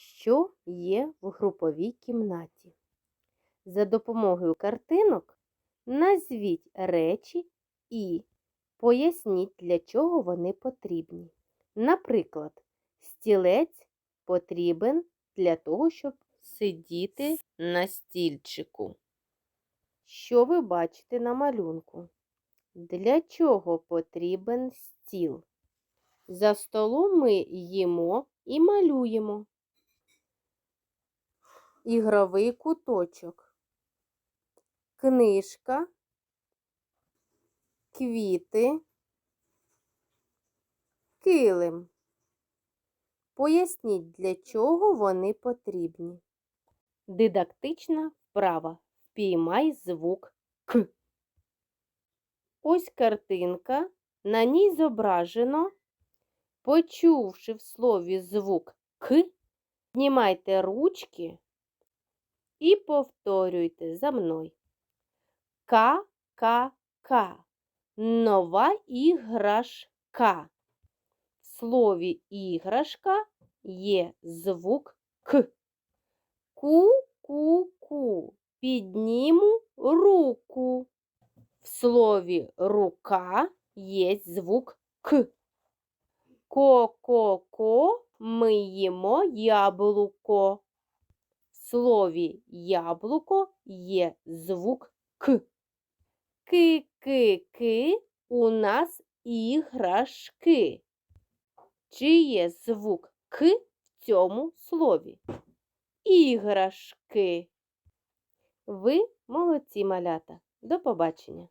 що є в груповій кімнаті. За допомогою картинок назвіть речі і поясніть, для чого вони потрібні. Наприклад, стілець потрібен для того, щоб сидіти на стільчику. Що ви бачите на малюнку? Для чого потрібен стіл? За столом ми їмо і малюємо. Ігровий куточок. Книжка, квіти, килим. Поясніть, для чого вони потрібні. Дидактична вправа. Впіймай звук К. Ось картинка. На ній зображено, почувши в слові звук К, знімайте ручки і повторюйте за мною. К-К-К. Нова іграшка. В слові іграшка є звук К. Ку-ку-ку. Підніму руку. В слові рука є звук К. Ко-ко-ко ми їмо яблуко. Слові яблуко є звук К. Ки-ки-ки у нас іграшки. Чи є звук К в цьому слові? Іграшки. Ви молодці малята. До побачення.